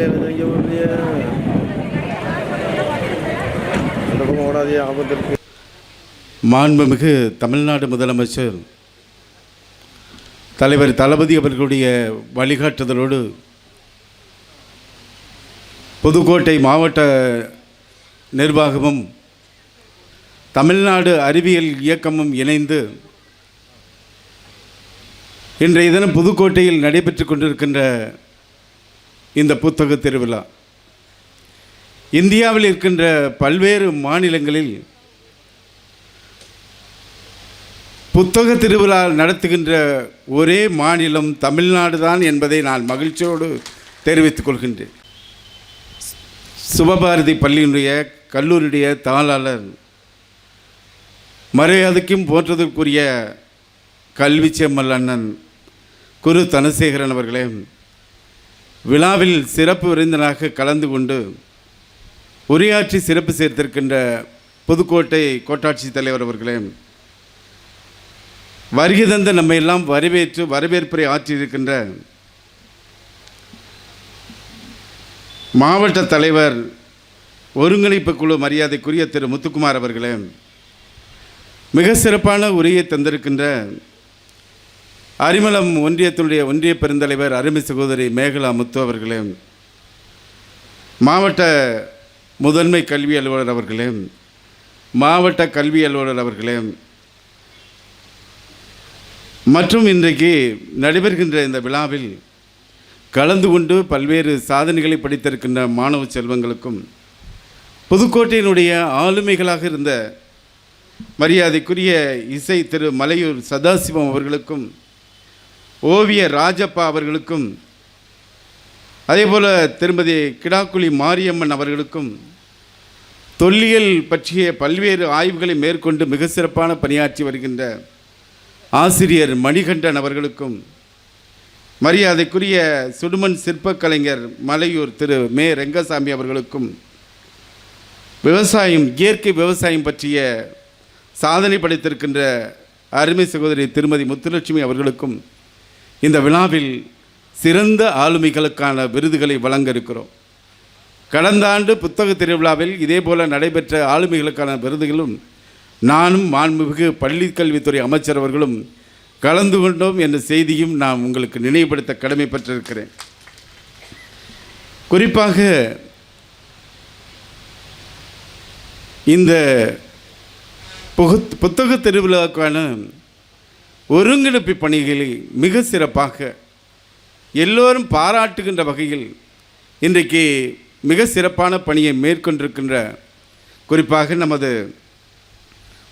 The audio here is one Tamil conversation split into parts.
இங்கே அந்த பக்கம் ஓடாதே ஆபத்து இருக்கு மாண்புமிகு தமிழ்நாடு முதலமைச்சர் தலைவர் தளபதி அவர்களுடைய வழிகாட்டுதலோடு புதுக்கோட்டை மாவட்ட நிர்வாகமும் தமிழ்நாடு அறிவியல் இயக்கமும் இணைந்து இன்றைய தினம் புதுக்கோட்டையில் நடைபெற்று கொண்டிருக்கின்ற இந்த புத்தக திருவிழா. இந்தியாவில் இருக்கின்ற பல்வேறு மாநிலங்களில் புத்தக திருவிழா நடத்துகின்ற ஒரே மாநிலம் தமிழ்நாடு தான் என்பதை நான் மகிழ்ச்சியோடு தெரிவித்துக் கொள்கின்றேன். சிவபாரதி பள்ளியினுடைய கல்லூரியுடைய தாளாளர் மரியாதைக்கும் போற்றதற்குரிய கல்வி செம்மல் அண்ணன் குரு தனசேகரன் அவர்களே விழாவில் சிறப்பு விருந்தினராக கலந்து கொண்டு உரையாற்றி சிறப்பு சேர்த்திருக்கின்ற புதுக்கோட்டை கோட்டாட்சி தலைவர் அவர்களே வருகை தந்த நம்ம எல்லாம் வரவேற்று வரவேற்புரை ஆற்றியிருக்கின்ற மாவட்ட தலைவர் ஒருங்கிணைப்பு குழு மரியாதைக்குரிய திரு முத்துக்குமார் அவர்களே மிக சிறப்பான உரையை தந்திருக்கின்ற அரிமளம் ஒன்றியத்தினுடைய ஒன்றிய பெருந்தலைவர் அருமை சகோதரி மேகலா முத்து அவர்களே மாவட்ட முதன்மை கல்வி அலுவலர் அவர்களே மாவட்ட கல்வி அலுவலர் அவர்களே மற்றும் இன்றைக்கு நடைபெறுகின்ற இந்த விழாவில் கலந்து கொண்டு பல்வேறு சாதனைகளை படித்திருக்கின்ற மாணவ செல்வங்களுக்கும் புதுக்கோட்டையினுடைய ஆளுமைகளாக இருந்த மரியாதைக்குரிய இசை திரு மலையூர் சதாசிவம் அவர்களுக்கும் ஓவிய ராஜப்பா அவர்களுக்கும் அதேபோல் திருமதி கிடாக்குழி மாரியம்மன் அவர்களுக்கும் தொல்லியல் பற்றிய பல்வேறு ஆய்வுகளை மேற்கொண்டு மிக சிறப்பான பணியாற்றி வருகின்ற ஆசிரியர் மணிகண்டன் அவர்களுக்கும் மரியாதைக்குரிய சுடுமண் சிற்பக் கலைஞர் மலையூர் திரு மே ரெங்கசாமி அவர்களுக்கும் விவசாயம் இயற்கை விவசாயம் பற்றிய சாதனை படைத்திருக்கின்ற அருமை சகோதரி திருமதி முத்துலட்சுமி அவர்களுக்கும் இந்த விழாவில் சிறந்த ஆளுமைகளுக்கான விருதுகளை வழங்க இருக்கிறோம் கடந்த ஆண்டு புத்தக திருவிழாவில் இதேபோல நடைபெற்ற ஆளுமைகளுக்கான விருதுகளும் நானும் மாண்புமிகு பள்ளிக் கல்வித்துறை அமைச்சர் அவர்களும் கலந்து கொண்டோம் என்ற செய்தியும் நான் உங்களுக்கு நினைவுபடுத்த கடமைப்பட்டிருக்கிறேன் குறிப்பாக இந்த புகு- புத்தக திருவிழாவுக்கான ஒருங்கிணைப்பு பணிகளை மிக சிறப்பாக எல்லோரும் பாராட்டுகின்ற வகையில் இன்றைக்கு மிக சிறப்பான பணியை மேற்கொண்டிருக்கின்ற குறிப்பாக நமது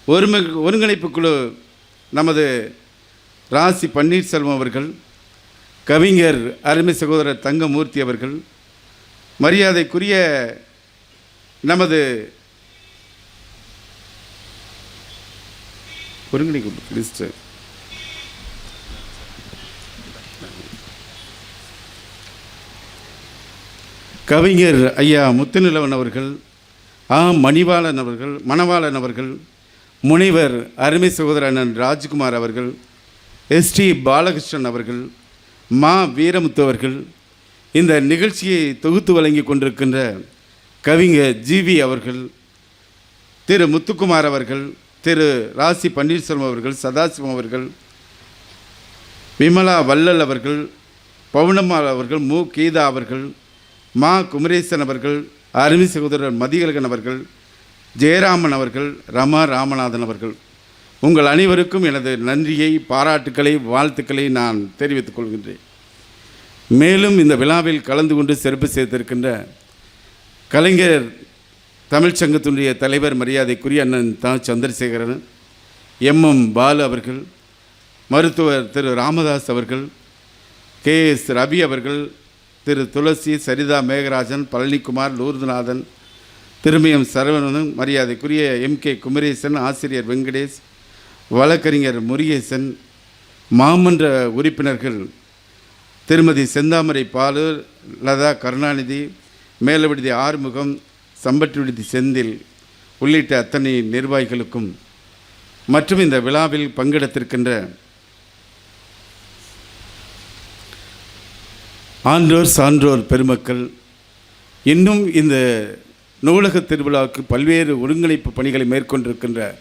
ஒருமி ஒருங்கிணைப்பு குழு நமது ராசி பன்னீர்செல்வம் அவர்கள் கவிஞர் அருமை சகோதரர் தங்கமூர்த்தி அவர்கள் மரியாதைக்குரிய நமது ஒருங்கிணைப்பு லிஸ்ட்டு கவிஞர் ஐயா முத்துநிலவன் அவர்கள் ஆ. மணிவாளன் அவர்கள் மணவாளன் அவர்கள் முனைவர் அருமை சகோதரன் ராஜ்குமார் அவர்கள் எஸ்டி பாலகிருஷ்ணன் அவர்கள் மா. வீரமுத்து அவர்கள் இந்த நிகழ்ச்சியை தொகுத்து வழங்கி கொண்டிருக்கின்ற கவிஞர் ஜிவி அவர்கள் திரு. முத்துக்குமார் அவர்கள் திரு. ராசி பன்னீர்செல்வம் அவர்கள் சதாசிவம் அவர்கள் விமலா வள்ளல் அவர்கள் பவுனம்மாள் அவர்கள் மு. கீதா அவர்கள் மா குமரேசன் அவர்கள் அருமை சகோதரர் மதிகழகன் அவர்கள் ஜெயராமன் அவர்கள் ரமா ராமநாதன் அவர்கள். உங்கள் அனைவருக்கும் எனது நன்றியை பாராட்டுக்களை வாழ்த்துக்களை நான் தெரிவித்துக் கொள்கின்றேன். மேலும் இந்த விழாவில் கலந்து கொண்டு சிறப்பு செய்திருக்கின்ற கலைஞர் தமிழ்ச்சங்கத்தினுடைய தலைவர் மரியாதைக்குரிய அண்ணன் தா. சந்திரசேகரன் எம்எம் பாலு அவர்கள் மருத்துவர் திரு. ராமதாஸ் அவர்கள் கே. எஸ். ரவி அவர்கள் திரு துளசி சரிதா மேகராஜன் பழனிக்குமார் லூர்துநாதன் திருமயம் சரவணன் மரியாதைக்குரிய எம் கே குமரேசன் ஆசிரியர் வெங்கடேஷ் வழக்கறிஞர் முருகேசன் மாமன்ற உறுப்பினர்கள் திருமதி செந்தாமரை பாலு லதா கருணாநிதி மேலவிடுதி ஆறுமுகம் சம்பட்டி விடுதி செந்தில் உள்ளிட்ட அத்தனை நிர்வாகிகளுக்கும் மற்றும் இந்த விழாவில் பங்கெடுத்திருக்கின்ற ஆன்றோர் சான்றோர் பெருமக்கள் இன்னும் இந்த நூலக திருவிழாவுக்கு பல்வேறு ஒருங்கிணைப்பு பணிகளை மேற்கொண்டிருக்கின்ற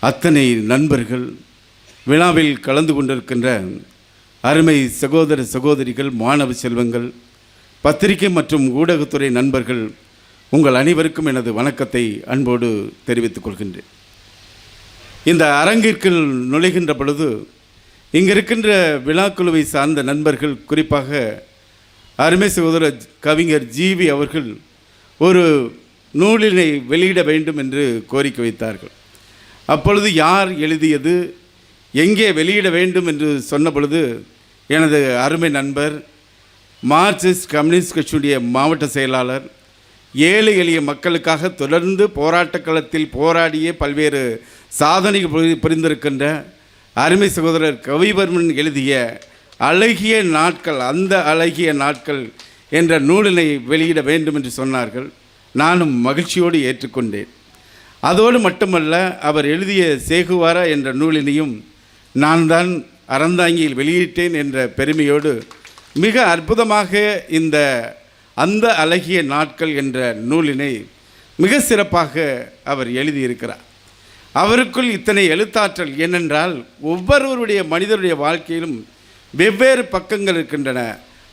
அத்தனை நண்பர்கள் விழாவில் கலந்து கொண்டிருக்கின்ற அருமை சகோதர சகோதரிகள் மாணவ செல்வங்கள் பத்திரிகை மற்றும் ஊடகத்துறை நண்பர்கள் உங்கள் அனைவருக்கும் எனது வணக்கத்தை அன்போடு தெரிவித்துக் கொள்கின்றேன். இந்த அரங்கிற்குள் நுழைகின்ற பொழுது இங்கே இருக்கின்ற விழாக்குழுவை சார்ந்த நண்பர்கள் குறிப்பாக அருமை சகோதரர் கவிஞர் ஜிவி அவர்கள் ஒரு நூலினை வெளியிட வேண்டும் என்று கோரிக்கை வைத்தார்கள். அப்பொழுது யார் எழுதியது எங்கே வெளியிட வேண்டும் என்று சொன்ன பொழுது எனது அருமை நண்பர் மார்க்சிஸ்ட் கம்யூனிஸ்ட் கட்சியுடைய மாவட்ட செயலாளர் ஏழை எளிய மக்களுக்காக தொடர்ந்து போராட்ட களத்தில் போராடிய பல்வேறு சாதனைகள் புரி- புரிந்திருக்கின்ற அருமை சகோதரர் கவிவர்மன் எழுதிய அழகிய நாட்கள் அந்த அழகிய நாட்கள் என்ற நூலினை வெளியிட வேண்டும் என்று சொன்னார்கள். நானும் மகிழ்ச்சியோடு ஏற்றுக்கொண்டேன். அதோடு மட்டுமல்ல அவர் எழுதிய சேகுவாரா என்ற நூலினையும் நான் தான் அறந்தாங்கியில் வெளியிட்டேன் என்ற பெருமையோடு மிக அற்புதமாக இந்த அந்த அழகிய நாட்கள் என்ற நூலினை மிக சிறப்பாக அவர் எழுதியிருக்கிறார். அவருக்குள் இத்தனை எழுத்தாற்றல் ஏனென்றால் ஒவ்வொருவருடைய மனிதருடைய வாழ்க்கையிலும் வெவ்வேறு பக்கங்கள் இருக்கின்றன.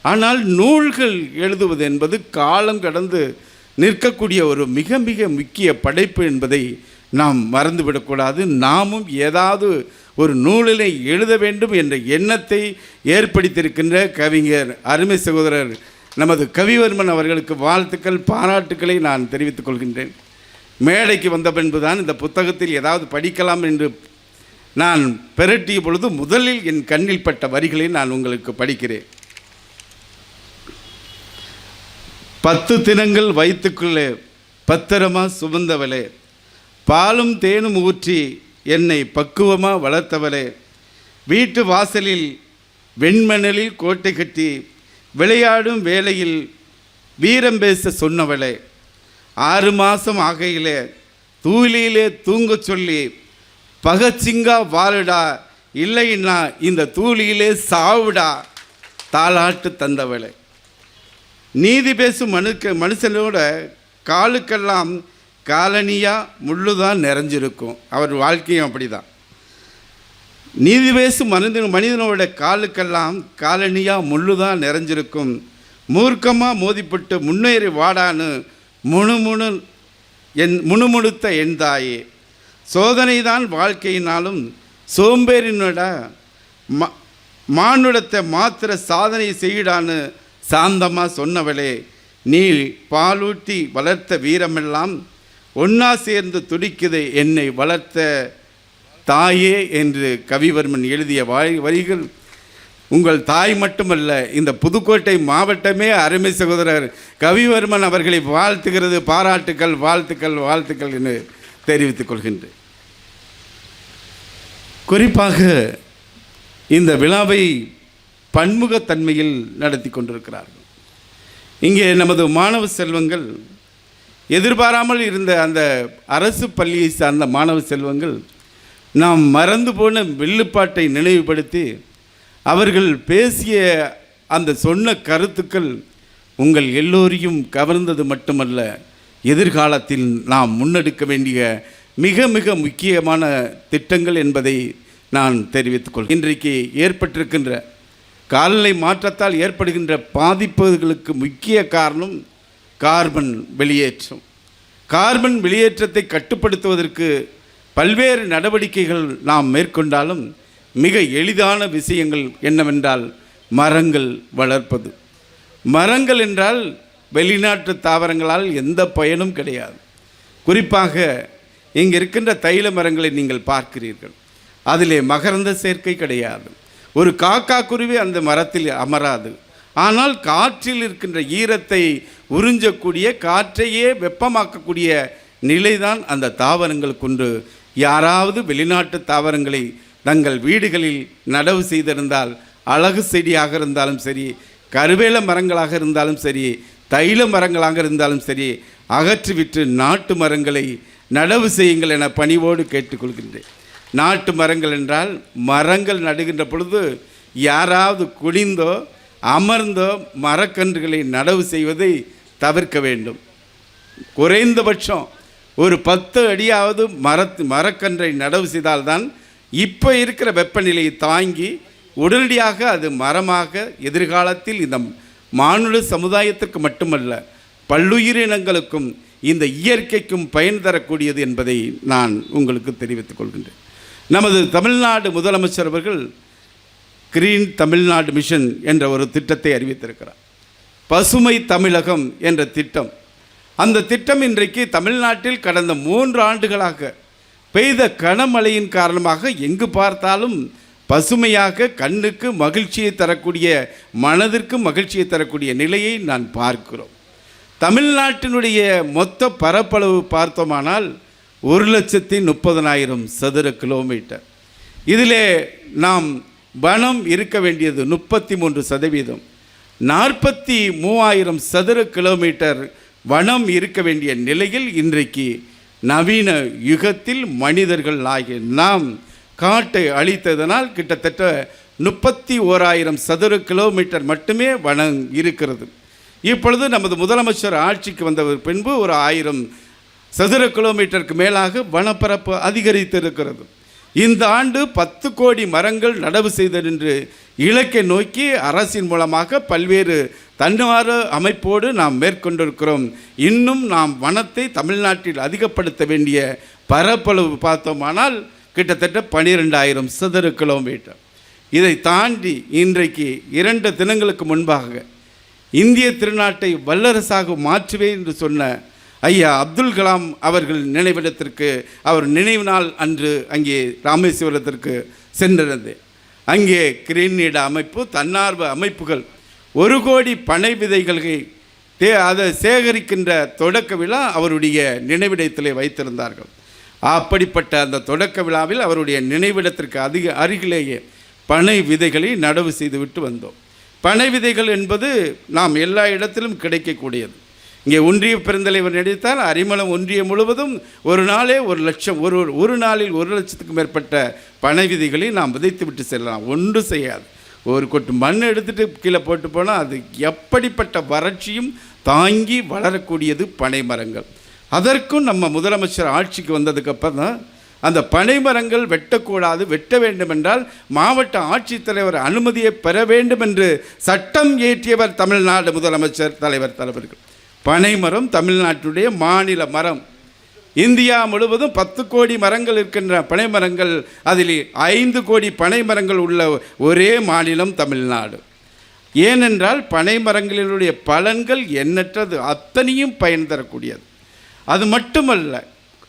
ஆனால் நூல்கள் எழுதுவது என்பது காலம் கடந்து நிற்கக்கூடிய ஒரு மிக மிக முக்கிய படைப்பு என்பதை நாம் மறந்துவிடக்கூடாது. நாமும் ஏதாவது ஒரு நூலினை எழுத வேண்டும் என்ற எண்ணத்தை ஏற்படுத்தியிருக்கின்ற கவிஞர் அருமை சகோதரர் நமது கவிவர்மன் அவர்களுக்கு வாழ்த்துக்கள் பாராட்டுக்களை நான் தெரிவித்துக் கொள்கின்றேன். மேடைக்கு வந்த பின்புதான் இந்த புத்தகத்தில் ஏதாவது படிக்கலாம் என்று நான் பெரட்டிய பொழுது முதலில் என் கண்ணில் பட்ட வரிகளை நான் உங்களுக்கு படிக்கிறேன். பத்து தினங்கள் வயிற்றுக்குள்ளே பத்திரமா சுமந்தவளே பாலும் தேனும் ஊற்றி என்னை பக்குவமாக வளர்த்தவளே வீட்டு வாசலில் வெண்மணலில் கோட்டை கட்டி விளையாடும் வேளையில் வீரம் பேச சொன்னவளே ஆறு மாதம் ஆகையிலே தூளியிலே தூங்கச் சொல்லி பகத்சிங்கா வாழுடா இல்லைன்னா இந்த தூளியிலே சாவுடா தாளாட்டு தந்தவளை. நீதி பேசும் மனுக்க மனுஷனோட காலுக்கெல்லாம் காலனியா முள்ளுதான் நிறைஞ்சிருக்கும். அவர் வாழ்க்கையும் அப்படிதான். நீதி பேசும் மனிதன் மனிதனோட காலுக்கெல்லாம் காலனியா முள்ளுதான் நிறைஞ்சிருக்கும். மூர்க்கமாக மோதிப்பட்டு முன்னேறி வாடான்னு முணுமுணு என் முணுமுணுத்த என் தாயே. சோதனை தான் வாழ்க்கையினாலும் சோம்பேறினோட மா மானுடத்தை மாத்திர சாதனை செய்யிடான்னு சாந்தமாக சொன்னவளே நீ பாலூட்டி வளர்த்த வீரமெல்லாம் ஒன்னா சேர்ந்து துடிக்குது என்னை வளர்த்த தாயே என்று கவிவர்மன் எழுதிய வாய் வரிகள். உங்கள் தாய் மட்டுமல்ல இந்த புதுக்கோட்டை மாவட்டமே அருமை சகோதரர் கவிவர்மன் அவர்களை வாழ்த்துகிறது பாராட்டுக்கள் வாழ்த்துக்கள் வாழ்த்துக்கள் என்று தெரிவித்துக் கொள்கின்றேன். குறிப்பாக இந்த விழாவை பன்முகத்தன்மையில் நடத்தி கொண்டிருக்கிறார்கள். இங்கே நமது மாணவ செல்வங்கள் எதிர்பாராமல் இருந்த அந்த அரசு பள்ளியை சார்ந்த மாணவ செல்வங்கள் நாம் மறந்து போன வில்லுப்பாட்டை நினைவுபடுத்தி அவர்கள் பேசிய அந்த சொன்ன கருத்துக்கள் உங்கள் எல்லோரையும் கவர்ந்தது மட்டுமல்ல எதிர்காலத்தில் நாம் முன்னெடுக்க வேண்டிய மிக மிக முக்கியமான திட்டங்கள் என்பதை நான் தெரிவித்துக் இன்றைக்கு ஏற்பட்டிருக்கின்ற காலநிலை மாற்றத்தால் ஏற்படுகின்ற பாதிப்புகளுக்கு முக்கிய காரணம் கார்பன் வெளியேற்றம். கார்பன் வெளியேற்றத்தை கட்டுப்படுத்துவதற்கு பல்வேறு நடவடிக்கைகள் நாம் மேற்கொண்டாலும் மிக எளிதான விஷயங்கள் என்னவென்றால் மரங்கள் வளர்ப்பது. மரங்கள் என்றால் வெளிநாட்டு தாவரங்களால் எந்த பயனும் கிடையாது. குறிப்பாக இங்கே இருக்கின்ற தைல மரங்களை நீங்கள் பார்க்கிறீர்கள். அதிலே மகரந்த சேர்க்கை கிடையாது. ஒரு காக்கா குருவி அந்த மரத்தில் அமராது. ஆனால் காற்றில் இருக்கின்ற ஈரத்தை உறிஞ்சக்கூடிய காற்றையே வெப்பமாக்கக்கூடிய நிலைதான் அந்த தாவரங்கள் கொண்டு யாராவது வெளிநாட்டு தாவரங்களை தங்கள் வீடுகளில் நடவு செய்திருந்தால் அழகு செடியாக இருந்தாலும் சரி கருவேல மரங்களாக இருந்தாலும் சரி தைல மரங்களாக இருந்தாலும் சரி அகற்றிவிட்டு நாட்டு மரங்களை நடவு செய்யுங்கள் என பணிவோடு கேட்டுக்கொள்கின்றேன். நாட்டு மரங்கள் என்றால் மரங்கள் நடுகின்ற பொழுது யாராவது குனிந்தோ அமர்ந்தோ மரக்கன்றுகளை நடவு செய்வதை தவிர்க்க வேண்டும். குறைந்தபட்சம் ஒரு பத்து அடியாவது மரத்து மரக்கன்றை நடவு செய்தால்தான் இப்போ இருக்கிற வெப்பநிலையை தாங்கி உடனடியாக அது மரமாக எதிர்காலத்தில் இந்த மானுட சமுதாயத்திற்கு மட்டுமல்ல பல்லுயிரினங்களுக்கும் இந்த இயற்கைக்கும் பயன் தரக்கூடியது என்பதை நான் உங்களுக்கு தெரிவித்துக் கொள்கின்றேன். நமது தமிழ்நாடு முதலமைச்சர் அவர்கள் கிரீன் தமிழ்நாடு மிஷன் என்ற ஒரு திட்டத்தை அறிவித்திருக்கிறார். பசுமை தமிழகம் என்ற திட்டம். அந்த திட்டம் இன்றைக்கு தமிழ்நாட்டில் கடந்த மூன்று ஆண்டுகளாக பெய்த கனமழையின் காரணமாக எங்கு பார்த்தாலும் பசுமையாக கண்ணுக்கு மகிழ்ச்சியை தரக்கூடிய மனதிற்கு மகிழ்ச்சியை தரக்கூடிய நிலையை நான் பார்க்கிறோம். தமிழ்நாட்டினுடைய மொத்த பரப்பளவு பார்த்தோமானால் ஒரு லட்சத்தி முப்பதனாயிரம் சதுர கிலோமீட்டர். இதில் நாம் வனம் இருக்க வேண்டியது முப்பத்தி மூன்று சதவீதம். நாற்பத்தி மூவாயிரம் சதுர கிலோமீட்டர் வனம் இருக்க வேண்டிய நிலையில் இன்றைக்கு நவீன யுகத்தில் மனிதர்கள் ஆகிய நாம் காட்டை அழித்ததனால் கிட்டத்தட்ட முப்பத்தி ஓராயிரம் சதுர கிலோமீட்டர் மட்டுமே வனம் இருக்கிறது. இப்பொழுது நமது முதலமைச்சர் ஆட்சிக்கு வந்த பின்பு ஒரு ஆயிரம் சதுர கிலோமீட்டருக்கு மேலாக வனப்பரப்பு அதிகரித்திருக்கிறது. இந்த ஆண்டு பத்து கோடி மரங்கள் நடவு செய்தல் என்று இலக்கை நோக்கி அரசின் மூலமாக பல்வேறு தன்னார்வ அமைப்போடு நாம் மேற்கொண்டிருக்கிறோம். இன்னும் நாம் வனத்தை தமிழ்நாட்டில் அதிகப்படுத்த வேண்டிய பரப்பளவு பார்த்தோமானால் கிட்டத்தட்ட பனிரெண்டாயிரம் சதுர கிலோமீட்டர். இதை தாண்டி இன்றைக்கு இரண்டு தினங்களுக்கு முன்பாக இந்திய திருநாட்டை வல்லரசாக மாற்றுவேன் என்று சொன்ன ஐயா அப்துல் கலாம் அவர்கள் நினைவிடத்திற்கு அவர் நினைவு நாள் அன்று அங்கே ராமேஸ்வரத்திற்கு சென்றிருந்தேன். அங்கே கிரீன்நீட அமைப்பு தன்னார்வ அமைப்புகள் ஒரு கோடி பனை விதைகளை தே அதை சேகரிக்கின்ற தொடக்க விழா அவருடைய நினைவிடத்திலே வைத்திருந்தார்கள். அப்படிப்பட்ட அந்த தொடக்க விழாவில் அவருடைய நினைவிடத்திற்கு அதிக அருகிலேயே பனை விதைகளை நடவு செய்துவிட்டு வந்தோம். பனை விதைகள் என்பது நாம் எல்லா இடத்திலும் கிடைக்கக்கூடியது. இங்கே ஒன்றிய பெருந்தலைவர் நினைத்தால் அரிமளம் ஒன்றியம் முழுவதும் ஒரு நாளே ஒரு லட்சம் ஒரு ஒரு நாளில் ஒரு லட்சத்துக்கு மேற்பட்ட பனை விதைகளை நாம் விதைத்து விட்டு செல்லலாம். ஒன்றும் செய்யாது. ஒரு கொட்டு மண் எடுத்துட்டு கீழே போட்டு போனால் அது எப்படிப்பட்ட வறட்சியும் தாங்கி வளரக்கூடியது பனை மரங்கள். அதற்கும் நம்ம முதலமைச்சர் ஆட்சிக்கு வந்ததுக்கப்புறம் தான் அந்த பனை மரங்கள் வெட்டக்கூடாது வெட்ட வேண்டுமென்றால் மாவட்ட ஆட்சித்தலைவர் அனுமதியை பெற வேண்டும் என்று சட்டம் இயற்றியவர் தமிழ்நாடு முதலமைச்சர் தலைவர் தலைவர்கள் பனைமரம் தமிழ்நாட்டுடைய மாநில மரம். இந்தியா முழுவதும் பத்து கோடி மரங்கள் இருக்கின்ற பனை மரங்கள் அதில் ஐந்து கோடி பனை மரங்கள் உள்ள ஒரே மாநிலம் தமிழ்நாடு. ஏனென்றால் பனைமரங்களினுடைய பலன்கள் எண்ணற்றது அத்தனையும் பயன் தரக்கூடியது. அது மட்டுமல்ல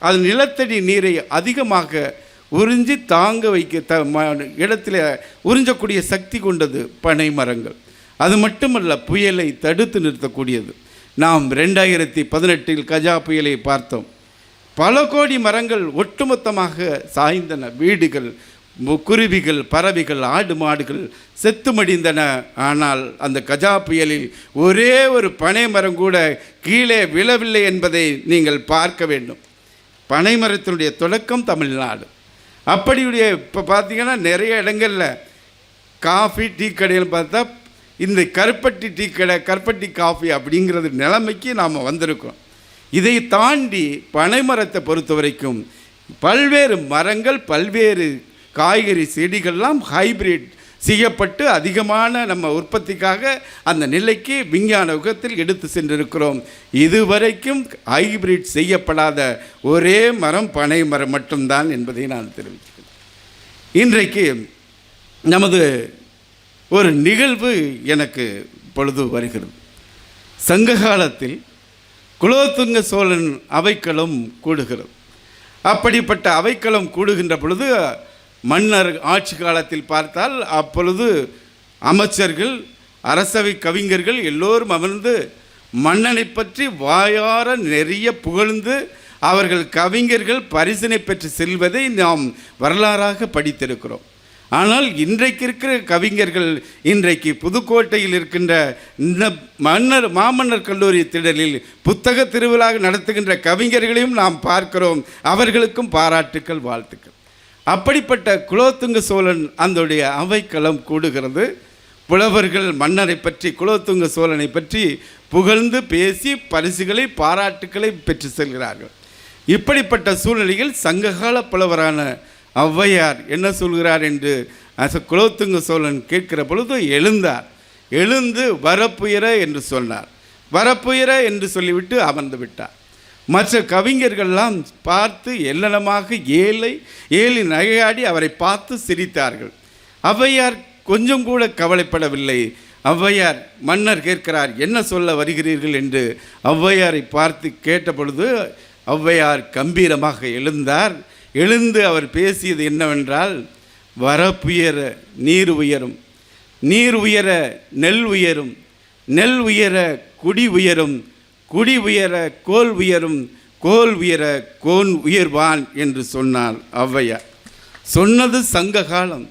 அது நிலத்தடி நீரை அதிகமாக உறிஞ்சி தாங்க வைக்க த ம- இடத்துல உறிஞ்சக்கூடிய சக்தி கொண்டது பனை மரங்கள். அது மட்டுமல்ல புயலை தடுத்து நிறுத்தக்கூடியது. நாம் ரெண்டாயிரத்தி பதினெட்டில் கஜா புயலை பார்த்தோம். பல கோடி மரங்கள் ஒட்டுமொத்தமாக சாய்ந்தன. வீடுகள் குருவிகள் பறவைகள் ஆடு மாடுகள் செத்து மடிந்தன ஆனால் அந்த கஜா புயலில் ஒரே ஒரு பனை மரம் கூட கீழே விழவில்லை என்பதை நீங்கள் பார்க்க வேண்டும். பனை மரத்தினுடைய தொடக்கம் தமிழ்நாடு. அப்படியுடைய இப்போ பார்த்தீங்கன்னா நிறைய இடங்களில் காஃபி டீ கடையில் பார்த்தா இந்த கருப்பட்டி டீ கடை கருப்பட்டி காஃபி அப்படிங்கிறது நிலைமைக்கு நாம் வந்திருக்கோம் இதை தாண்டி பனைமரத்தை பொறுத்த வரைக்கும் பல்வேறு மரங்கள் பல்வேறு காய்கறி செடிகள்லாம் ஹைபிரிட் செய்யப்பட்டு அதிகமான நம்ம உற்பத்திக்காக அந்த நிலைக்கு விஞ்ஞான யுகத்தில் எடுத்து சென்றிருக்கிறோம். இதுவரைக்கும் ஹைபிரிட் செய்யப்படாத ஒரே மரம் பனை மரம் மட்டும்தான் என்பதை நான் தெரிவிக்கிறேன் இன்றைக்கு நமது ஒரு நிகழ்வு எனக்கு பொழுது வருகிறது. சங்க காலத்தில் குலோத்துங்க சோழன் அவைக்களம் கூடுகிறது. அப்படிப்பட்ட அவைக்களம் கூடுகின்ற பொழுது மன்னர் ஆட்சி காலத்தில் பார்த்தால் அப்பொழுது அமைச்சர்கள் அரசவை கவிஞர்கள் எல்லோரும் அமர்ந்து மன்னனை பற்றி வாயார நிறைய புகழ்ந்து அவர்கள் கவிஞர்கள் பரிசினை பெற்று செல்வதை நாம் வரலாறாக படித்திருக்கிறோம். ஆனால் இன்றைக்கு இருக்கிற கவிஞர்கள் இன்றைக்கு புதுக்கோட்டையில் இருக்கின்ற இந்த மன்னர் மாமன்னர் கல்லூரி திடலில் புத்தக திருவிழா நடத்துகின்ற கவிஞர்களையும் நாம் பார்க்கிறோம். அவர்களுக்கும் பாராட்டுக்கள் வாழ்த்துக்கள். அப்படிப்பட்ட குலோத்துங்க சோழன் அந்தோடைய அவைக்களம் கூடுகிறது. புலவர்கள் மன்னரை பற்றி குலோத்துங்க சோழனை பற்றி புகழ்ந்து பேசி பரிசுகளை பாராட்டுக்களை பெற்று செல்கிறார்கள். இப்படிப்பட்ட சூழ்நிலையில் சங்ககால புலவரான ஔவையார் என்ன சொல்கிறார் என்று அச குலோத்துங்க சோழன் கேட்கிற பொழுது எழுந்தார். எழுந்து வரப்புயர என்று சொன்னார். வரப்புயர என்று சொல்லிவிட்டு அமர்ந்து விட்டார். மற்ற கவிஞர்கள்லாம் பார்த்து எல்லனமாக ஏழை ஏழி நகையாடி அவரை பார்த்து சிரித்தார்கள். ஔவையார் கொஞ்சம் கூட கவலைப்படவில்லை. ஔவையார் மன்னர் கேட்கிறார் என்ன சொல்ல வருகிறீர்கள்? என்று ஔவையாரை பார்த்து கேட்டபொழுது ஔவையார் கம்பீரமாக எழுந்தார். எழுந்து அவர் பேசியது என்னவென்றால் வரப்புயர நீர் உயரும் நீர் உயர நெல் உயரும் நெல் உயர குடி உயரும் குடி உயர கோல் உயரும் கோல் உயர கோன் உயர்வான் என்று சொன்னார் ஔவையார். சொன்னது சங்க காலம்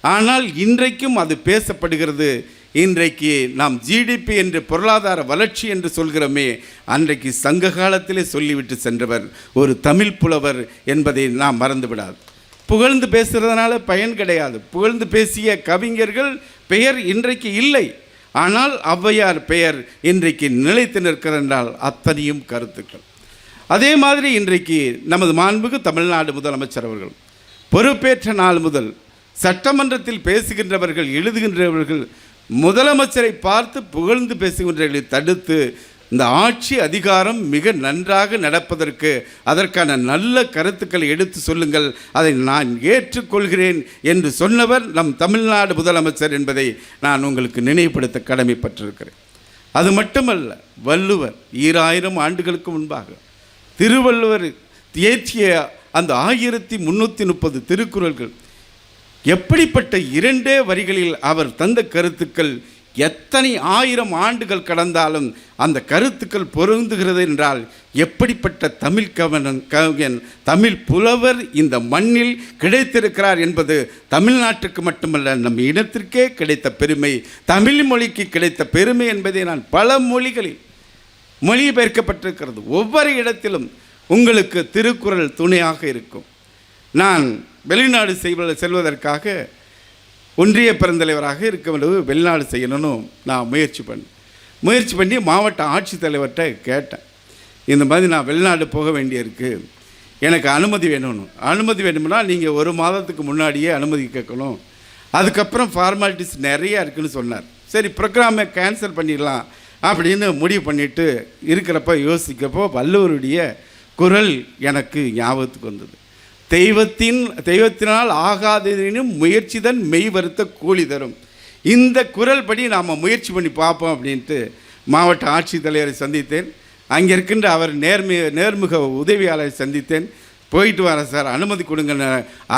ஆனால் இன்றைக்கும் அது பேசப்படுகிறது. இன்றைக்கு நாம் ஜிடிபி என்று பொருளாதார வளர்ச்சி என்று சொல்கிறோமே அன்றைக்கு சங்க காலத்திலே சொல்லிவிட்டு சென்றவர் ஒரு தமிழ் புலவர் என்பதை நாம் மறந்துவிடாது. புகழ்ந்து பேசுகிறதுனால பயன் கிடையாது. புகழ்ந்து பேசிய கவிஞர்கள் பெயர் இன்றைக்கு இல்லை. ஆனால் ஔவையார் பெயர் இன்றைக்கு நிலைத்து நிற்கிறென்றால் அத்தனையும் கருத்துக்கள். அதே மாதிரி இன்றைக்கு நமது மாண்புக்கு தமிழ்நாடு முதலமைச்சர் அவர்கள் பொறுப்பேற்ற நாள் முதல் சட்டமன்றத்தில் பேசுகின்றவர்கள் எழுதுகின்றவர்கள் முதலமைச்சரை பார்த்து புகழ்ந்து பேசுகின்றவர்களை தடுத்து இந்த ஆட்சி அதிகாரம் மிக நன்றாக நடப்பதற்கு அதற்கான நல்ல கருத்துக்களை எடுத்து சொல்லுங்கள். அதை நான் ஏற்றுக்கொள்கிறேன் என்று சொன்னவர் நம் தமிழ்நாடு முதலமைச்சர் என்பதை நான் உங்களுக்கு நினைவுபடுத்த கடமைப்பட்டிருக்கிறேன். அது மட்டுமல்ல வள்ளுவர் ஈராயிரம் ஆண்டுகளுக்கு முன்பாக திருவள்ளுவர் இயற்றிய அந்த ஆயிரத்தி முந்நூற்றி முப்பது திருக்குறள்கள் எப்படிப்பட்ட இரண்டே வரிகளில் அவர் தந்த கருத்துக்கள் எத்தனை ஆயிரம் ஆண்டுகள் கடந்தாலும் அந்த கருத்துக்கள் பொருந்துகிறது என்றால் எப்படிப்பட்ட தமிழ் கவனன் கவிஞன் தமிழ் புலவர் இந்த மண்ணில் கிடைத்திருக்கிறார் என்பது தமிழ்நாட்டுக்கு மட்டுமல்ல நம் இனத்திற்கே கிடைத்த பெருமை தமிழ் மொழிக்கு கிடைத்த பெருமை என்பதை நான் பல மொழிகளில் மொழிபெயர்க்கப்பட்டிருக்கிறது. ஒவ்வொரு இடத்திலும் உங்களுக்கு திருக்குறள் துணையாக இருக்கும். நான் வெளிநாடு செய்வ செல்வதற்காக ஒன்றிய பெருந்தலைவராக இருக்க வேண்டியது வெளிநாடு செய்யணும்னு நான் முயற்சி பண்ணேன் முயற்சி பண்ணி மாவட்ட ஆட்சித்தலைவர்கிட்ட கேட்டேன். இந்த மாதிரி நான் வெளிநாடு போக வேண்டியிருக்கு. எனக்கு அனுமதி வேணும்னு. அனுமதி வேணும்னா நீங்கள் ஒரு மாதத்துக்கு முன்னாடியே அனுமதி கேட்கணும். அதுக்கப்புறம் ஃபார்மாலிட்டிஸ் நிறையா இருக்குதுன்னு சொன்னார். சரி ப்ரோக்ராமை கேன்சல் பண்ணிடலாம் அப்படின்னு முடிவு பண்ணிவிட்டு இருக்கிறப்ப யோசிக்கப்போ வள்ளுவருடைய குரல் எனக்கு ஞாபகத்துக்கு வந்தது. தெய்வத்தின் தெய்வத்தினால் ஆகாததினும் முயற்சிதன் மெய் வருத்த கூலி தரும். இந்த குரல் படி நாம் முயற்சி பண்ணி பார்ப்போம் அப்படின்ட்டு மாவட்ட ஆட்சித்தலைவரை சந்தித்தேன். அங்கே இருக்கின்ற அவர் நேர்மி நேர்முக உதவியாளரை சந்தித்தேன். போயிட்டு வரேன் சார் அனுமதி கொடுங்க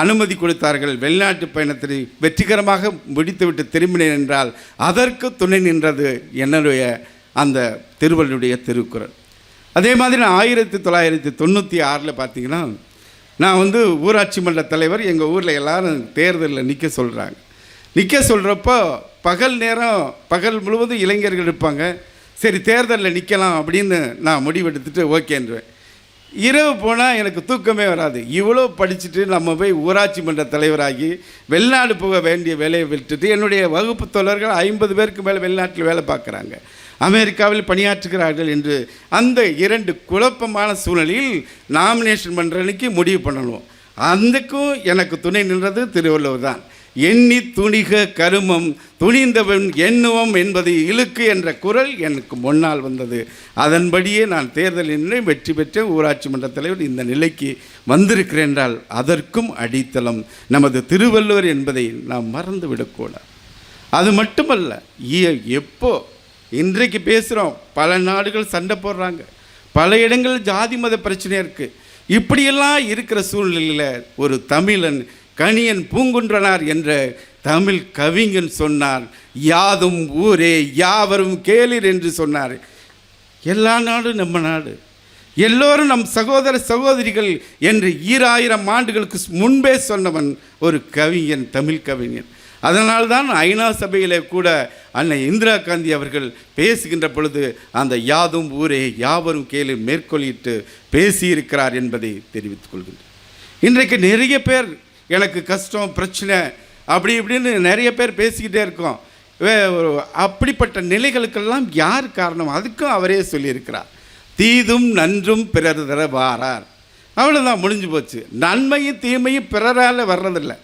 அனுமதி கொடுத்தார்கள். வெளிநாட்டு பயணத்தை வெற்றிகரமாக முடித்துவிட்டு திரும்பினேன் என்றால் அதற்கு துணை நின்றது என்னுடைய அந்த திருவள்ளுடைய திருக்குறள். அதே மாதிரி நான் ஆயிரத்தி தொள்ளாயிரத்தி தொண்ணூற்றி ஆறில் பார்த்தீங்கன்னா நான் வந்து ஊராட்சி மன்ற தலைவர் எங்கள் ஊரில் எல்லாரும் தேர்தலில் நிற்க சொல்கிறாங்க நிற்க சொல்கிறப்போ பகல் நேரம் பகல் முழுவதும் இளைஞர்கள் இருப்பாங்க. சரி தேர்தலில் நிற்கலாம் அப்படின்னு நான் முடிவெடுத்துட்டு ஓகேன்றுவேன் இரவு போனால் எனக்கு தூக்கமே வராது. இவ்வளோ படிச்சுட்டு நம்ம போய் ஊராட்சி மன்ற தலைவராகி வெளிநாடு போக வேண்டிய வேலையை விட்டுட்டு என்னுடைய வகுப்பு தோழர்கள் ஐம்பது பேருக்கு மேலே வெளிநாட்டில் வேலை பார்க்குறாங்க. அமெரிக்காவில் பணியாற்றுகிறார்கள் என்று அந்த இரண்டு குழப்பமான சூழ்நிலையில் நாமினேஷன் பண்ணுற அன்னைக்கு முடிவு பண்ணணும். அதுக்கும் எனக்கு துணை நின்றது திருவள்ளுவர் தான். எண்ணி துணிக கருமம் துணிந்தவன் எண்ணுவம் என்பது இழுக்கு என்ற குரல் எனக்கு முன்னால் வந்தது. அதன்படியே நான் தேர்தலில் வெற்றி பெற்ற ஊராட்சி மன்ற தலைவர் இந்த நிலைக்கு வந்திருக்கிறேன் என்றால் அதற்கும் அடித்தளம். நமது திருவள்ளுவர் என்பதை நாம் மறந்து விடக்கூடாது அது மட்டுமல்ல எப்போ இன்றைக்கு பேசுகிறோம் பல நாடுகள் சண்டை போடுறாங்க. பல இடங்களில் ஜாதி மத பிரச்சனையாக இருக்குது இப்படியெல்லாம் இருக்கிற சூழ்நிலையில் ஒரு தமிழன் கணியன் பூங்குன்றனார் என்ற தமிழ் கவிஞன் சொன்னார். யாதும் ஊரே யாவரும் கேளிர் என்று சொன்னார். எல்லா நாடும் நம்ம நாடு. எல்லோரும் நம் சகோதர சகோதரிகள் என்று ஈராயிரம் ஆண்டுகளுக்கு முன்பே சொன்னவன் ஒரு கவிஞன் தமிழ் கவிஞன். அதனால்தான் ஐநா சபையில் கூட அன்னை இந்திரா காந்தி அவர்கள் பேசுகின்ற பொழுது அந்த யாதும் ஊரே யாவரும் கேளு மேற்கொள்ளிட்டு பேசியிருக்கிறார் என்பதை தெரிவித்துக் கொள்கின்றேன். இன்றைக்கு நிறைய பேர் எனக்கு கஷ்டம் பிரச்சனை அப்படி இப்படின்னு நிறைய பேர் பேசிக்கிட்டே இருக்கோம். வே- அப்படிப்பட்ட நிலைகளுக்கெல்லாம் யார் காரணம்? அதுக்கும் அவரே சொல்லியிருக்கிறார். தீதும் நன்றும் பிறர் தர வாரார். அவ்வளோதான் முடிஞ்சு போச்சு. நன்மையும் தீமையும் பிறரால் வர்றதில்லை.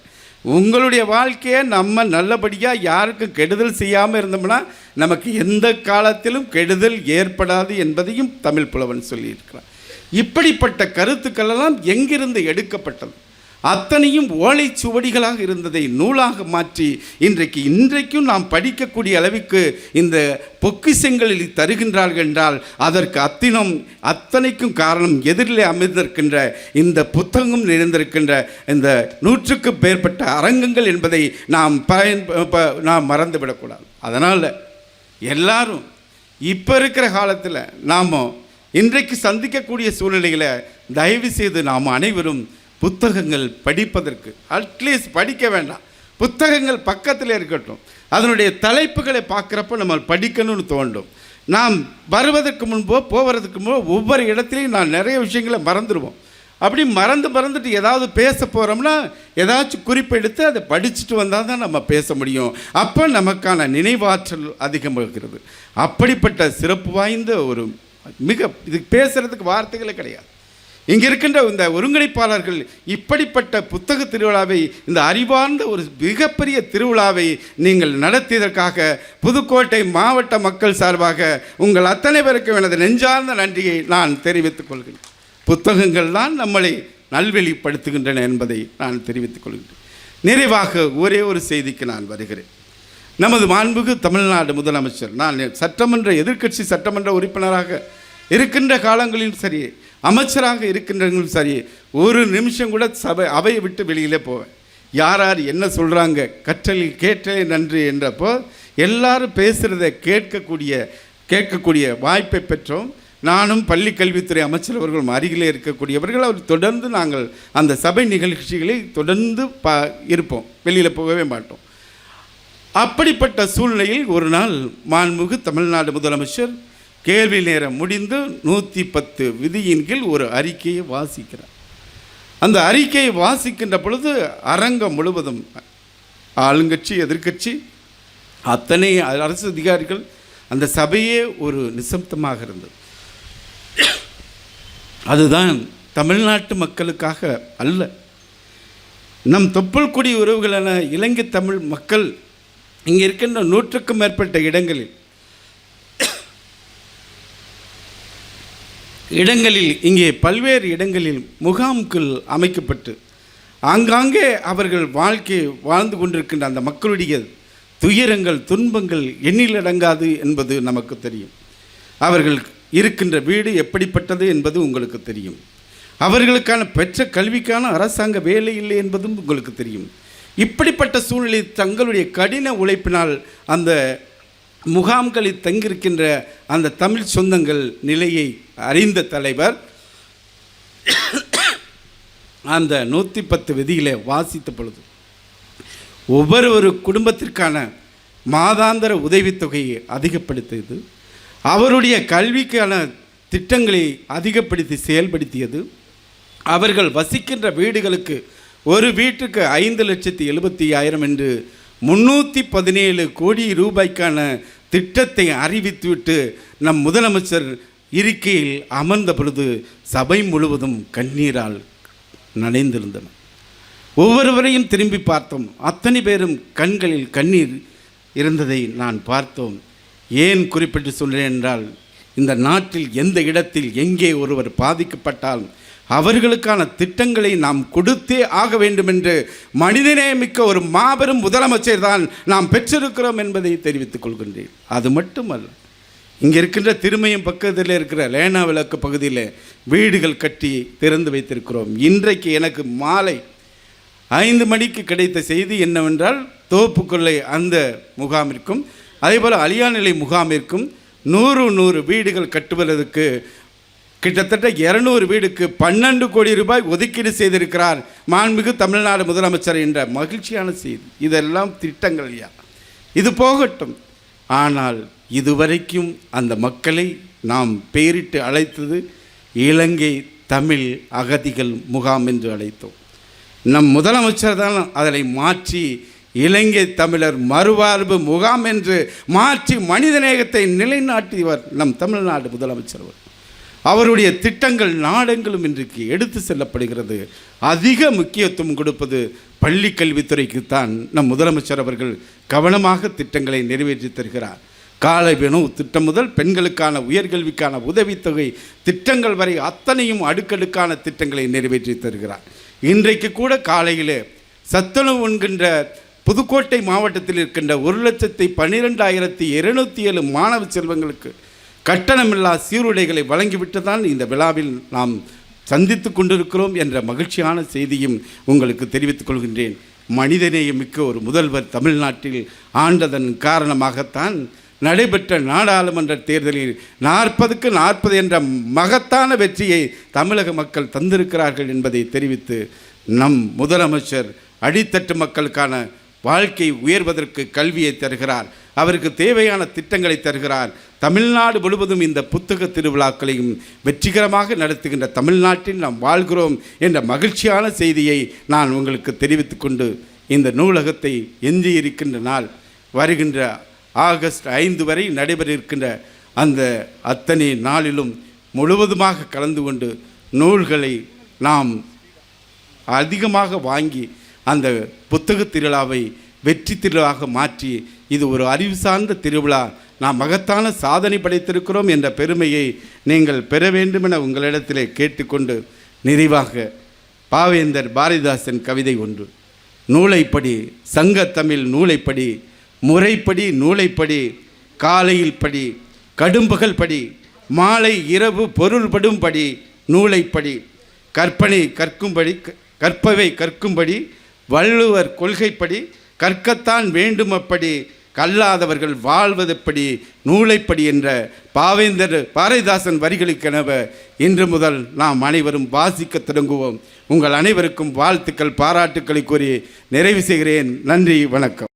உங்களுடைய வாழ்க்கையை நம்ம நல்லபடியாக யாருக்கும் கெடுதல் செய்யாமல் இருந்தோம்னா நமக்கு எந்த காலத்திலும் கெடுதல் ஏற்படாது என்பதையும் தமிழ் புலவன் சொல்லியிருக்கிறார் இப்படிப்பட்ட கருத்துக்களெல்லாம் எங்கிருந்து எடுக்கப்பட்டது? அத்தனையும் ஓலைச்சுவடிகளாக இருந்ததை நூலாக மாற்றி இன்றைக்கு இன்றைக்கும் நாம் படிக்கக்கூடிய அளவுக்கு இந்த பொக்கிசங்களில் தருகின்றார்கள் என்றால் அதற்கு அத்தினம் அத்தனைக்கும் காரணம் எதிரிலே அமைந்திருக்கின்ற இந்த புத்தகம் நிறைந்திருக்கின்ற இந்த நூற்றுக்கு மேற்பட்ட அரங்கங்கள் என்பதை நாம் பயன் ப- நாம் மறந்துவிடக்கூடாது. அதனால் எல்லாரும் இப்போ இருக்கிற காலத்தில் நாம் இன்றைக்கு சந்திக்கக்கூடிய சூழ்நிலைகளை தயவு செய்து நாம் அனைவரும் புத்தகங்கள் படிப்பதற்கு அட்லீஸ்ட் படிக்க வேண்டாம். புத்தகங்கள் பக்கத்தில் இருக்கட்டும். அதனுடைய தலைப்புகளை பார்க்குறப்ப நம்ம படிக்கணும்னு தோண்டும் நாம் வருவதற்கு முன்போ போவதற்கு முன்போ ஒவ்வொரு இடத்துலையும் நான் நிறைய விஷயங்களை மறந்துடுவோம் அப்படி மறந்து மறந்துட்டு ஏதாவது பேச போகிறோம்னா ஏதாச்சும் குறிப்பெடுத்து அதை படிச்சுட்டு வந்தால் தான் நம்ம பேச முடியும். அப்போ நமக்கான நினைவாற்றல் அதிகமாகிறது. அப்படிப்பட்ட சிறப்பு வாய்ந்த ஒரு மிக இது பேசுகிறதுக்கு வார்த்தைகளே கிடையாது. இங்கே இருக்கின்ற இந்த ஒருங்கிணைப்பாளர்கள் இப்படிப்பட்ட புத்தக திருவிழாவை இந்த அறிவார்ந்த ஒரு மிகப்பெரிய திருவிழாவை நீங்கள் நடத்தியதற்காக புதுக்கோட்டை மாவட்ட மக்கள் சார்பாக உங்கள் அத்தனை பேருக்கும் எனது நெஞ்சார்ந்த நன்றியை நான் தெரிவித்துக் கொள்கிறேன். புத்தகங்கள் தான் நம்மளை நல்வெளிப்படுத்துகின்றன என்பதை நான் தெரிவித்துக் கொள்கிறேன். நிறைவாக ஒரே ஒரு செய்திக்கு நான் வருகிறேன். நமது மாண்புகு தமிழ்நாடு முதலமைச்சர் நான் சட்டமன்ற எதிர்க்கட்சி சட்டமன்ற உறுப்பினராக இருக்கின்ற காலங்களிலும் சரி அமைச்சராக இருக்கின்றவங்களும் சரி ஒரு நிமிஷம் கூட சபை அவையை விட்டு வெளியிலே போவேன். யார் யார் என்ன சொல்கிறாங்க கற்றலில் கேட்டே நன்றி என்றப்போ எல்லாரும் பேசுகிறத கேட்கக்கூடிய கேட்கக்கூடிய வாய்ப்பை பெற்றோம். நானும் பள்ளி கல்வித்துறை அமைச்சர் அவர்களும் அருகிலே இருக்கக்கூடியவர்கள் அவர் தொடர்ந்து நாங்கள் அந்த சபை நிகழ்ச்சிகளை தொடர்ந்து பா இருப்போம். வெளியில் போகவே மாட்டோம். அப்படிப்பட்ட சூழ்நிலையில் ஒரு நாள் மாண்புமிகு தமிழ்நாடு முதலமைச்சர் கேள்வி நேரம் முடிந்து நூற்றி பத்து விதியின் கீழ் ஒரு அறிக்கையை வாசிக்கிறார். அந்த அறிக்கையை வாசிக்கின்ற பொழுது அரங்கம் முழுவதும் ஆளுங்கட்சி எதிர்க்கட்சி அத்தனை அரசு அதிகாரிகள் அந்த சபையே ஒரு நிசப்தமாக இருந்தது. அதுதான் தமிழ்நாட்டு மக்களுக்காக அல்ல. நம் தொப்புள்குடி உறவுகளான இலங்கை தமிழ் மக்கள் இங்கே இருக்கின்ற நூற்றுக்கும் மேற்பட்ட இடங்களில் இடங்களில் இங்கே பல்வேறு இடங்களில் முகாம்கள் அமைக்கப்பட்டு ஆங்காங்கே அவர்கள் வாழ்க்கை வாழ்ந்து கொண்டிருக்கின்ற அந்த மக்களுடைய துயரங்கள் துன்பங்கள் எண்ணிலடங்காது என்பது நமக்கு தெரியும். அவர்கள் இருக்கின்ற வீடு எப்படிப்பட்டது என்பது உங்களுக்கு தெரியும். அவர்களுக்கான பெற்ற கல்விக்கான அரசாங்க வேலை இல்லை என்பதும் உங்களுக்கு தெரியும். இப்படிப்பட்ட சூழ்நிலை தங்களுடைய கடின உழைப்பினால் அந்த முகாம்களில் தங்கியிருக்கின்ற அந்த தமிழ் சொந்தங்கள் நிலையை அறிந்த தலைவர் அந்த நூற்றி பத்து விதிகளை வாசித்த பொழுது ஒவ்வொரு ஒரு குடும்பத்திற்கான மாதாந்திர உதவித்தொகையை அதிகப்படுத்தியது அவருடைய கல்விக்கான திட்டங்களை அதிகப்படுத்தி செயல்படுத்தியது அவர்கள் வசிக்கின்ற வீடுகளுக்கு ஒரு வீட்டுக்கு ஐந்து லட்சத்தி எழுபத்தி ஆயிரம் என்று முன்னூற்றி பதினேழு கோடி ரூபாய்க்கான திட்டத்தை அறிவித்துவிட்டு நம் முதலமைச்சர் இருக்கையில் அமர்ந்த பொழுது சபை முழுவதும் கண்ணீரால் நனைந்திருந்தன. ஒவ்வொருவரையும் திரும்பி பார்த்தோம். அத்தனை பேரும் கண்களில் கண்ணீர் இருந்ததை நான் பார்த்தோம். ஏன் குறிப்பிட்டு சொல்கிறேன் என்றால் இந்த நாட்டில் எந்த இடத்தில் எங்கே ஒருவர் பாதிக்கப்பட்டால் அவர்களுக்கான திட்டங்களை நாம் கொடுத்தே ஆக வேண்டும் என்று மனிதநேயமிக்க ஒரு மாபெரும் முதலமைச்சர் தான் நாம் பெற்றிருக்கிறோம் என்பதை தெரிவித்துக் கொள்கின்றேன். அது மட்டுமல்ல இங்கே இருக்கின்ற திருமயம் பக்கத்தில் இருக்கிற லேனா விளக்கு பகுதியில் வீடுகள் கட்டி திறந்து வைத்திருக்கிறோம். இன்றைக்கு எனக்கு மாலை ஐந்து மணிக்கு கிடைத்த செய்தி என்னவென்றால் தோப்புக்கொள்ளை அந்த முகாமிற்கும் அதேபோல் அழியாநிலை முகாமிற்கும் நூறு நூறு வீடுகள் கட்டுவதற்கு கிட்டத்தட்ட இரநூறு வீடுக்கு பன்னெண்டு கோடி ரூபாய் ஒதுக்கீடு செய்திருக்கிறார் மாண்புமிகு தமிழ்நாடு முதலமைச்சர் என்ற மகிழ்ச்சியான செய்தி. இதெல்லாம் திட்டங்கள் ஐயா. இது போகட்டும். ஆனால் இதுவரைக்கும் அந்த மக்களை நாம் பெயரிட்டு அழைத்தது இலங்கை தமிழ் அகதிகள் முகாம் என்று அழைத்தோம். நம் முதலமைச்சர் தான் அதனை மாற்றி இலங்கை தமிழர் மறுவாழ்வு முகாம் என்று மாற்றி மனிதநேயத்தை நிலைநாட்டியவர் நம் தமிழ்நாடு முதலமைச்சர் அவர் அவருடைய திட்டங்கள் நாடெங்கிலும் இன்றைக்கு எடுத்து செல்லப்படுகிறது. அதிக முக்கியத்துவம் கொடுப்பது பள்ளி கல்வித்துறைக்குத்தான். நம் முதலமைச்சர் அவர்கள் கவனமாக திட்டங்களை நிறைவேற்றி தருகிறார். காலை உணவு திட்டம் முதல் பெண்களுக்கான உயர்கல்விக்கான உதவித்தொகை திட்டங்கள் வரை அத்தனையும் அடுக்கடுக்கான திட்டங்களை நிறைவேற்றி தருகிறார். இன்றைக்கு கூட காலையிலே சத்துணவு என்கின்ற புதுக்கோட்டை மாவட்டத்தில் இருக்கின்ற ஒரு லட்சத்தி பன்னிரெண்டாயிரத்தி இருநூற்றி ஏழு மாணவ செல்வங்களுக்கு கட்டணமில்லா சீருடைகளை வழங்கிவிட்டு தான் இந்த விழாவில் நாம் சந்தித்து கொண்டிருக்கிறோம் என்ற மகிழ்ச்சியான செய்தியும் உங்களுக்கு தெரிவித்துக் கொள்கின்றேன். மனிதநேயம் மிக்க ஒரு முதல்வர் தமிழ்நாட்டில் ஆண்டதன் காரணமாகத்தான் நடைபெற்ற நாடாளுமன்ற தேர்தலில் நாற்பதுக்கு நாற்பது என்ற மகத்தான வெற்றியை தமிழக மக்கள் தந்திருக்கிறார்கள் என்பதை தெரிவித்து நம் முதலமைச்சர் அடித்தட்டு மக்களுக்கான வாழ்க்கை உயர்வதற்கு கல்வியை தருகிறார். அவருக்கு தேவையான திட்டங்களை தருகிறார். தமிழ்நாடு முழுவதும் இந்த புத்தக திருவிழாக்களையும் வெற்றிகரமாக நடத்துகின்ற தமிழ்நாட்டில் நாம் வாழ்கிறோம் என்ற மகிழ்ச்சியான செய்தியை நான் உங்களுக்கு தெரிவித்து கொண்டு இந்த நூலகத்தை எஞ்சியிருக்கின்ற நாள் வருகின்ற ஆகஸ்ட் ஐந்து வரை நடைபெற இருக்கின்ற அந்த அத்தனை நாளிலும் முழுவதுமாக கலந்து கொண்டு நூல்களை நாம் அதிகமாக வாங்கி அந்த புத்தக திருவிழாவை வெற்றி திருவிழாவாக மாற்றி இது ஒரு அறிவு சார்ந்த திருவிழா நாம் மகத்தான சாதனை படைத்திருக்கிறோம் என்ற பெருமையை நீங்கள் பெற வேண்டுமென உங்களிடத்திலே கேட்டுக்கொண்டு நிறைவாக பாவேந்தர் பாரதிதாசன் கவிதை ஒன்று. நூலைப்படி சங்கத்தமிழ் நூலைப்படி முறைப்படி நூலைப்படி காலையில் படி கடும்பகல் படி மாலை இரவு பொருள்படும் படி நூலைப்படி கற்பனை கற்கும்படி க- கற்பவை கற்கும்படி வள்ளுவர் கொள்கைப்படி கற்கத்தான் வேண்டுமப்படி கல்லாதவர்கள் வாழ்வதெப்படி நூலைப்படி என்ற பாவேந்தர் பாரதிதாசன் வரிகளுக்கெனவ இன்று முதல் நாம் அனைவரும் வாசிக்க தொடங்குவோம். உங்கள் அனைவருக்கும் வாழ்த்துக்கள் பாராட்டுக்களை கூறி நிறைவு செய்கிறேன். நன்றி வணக்கம்.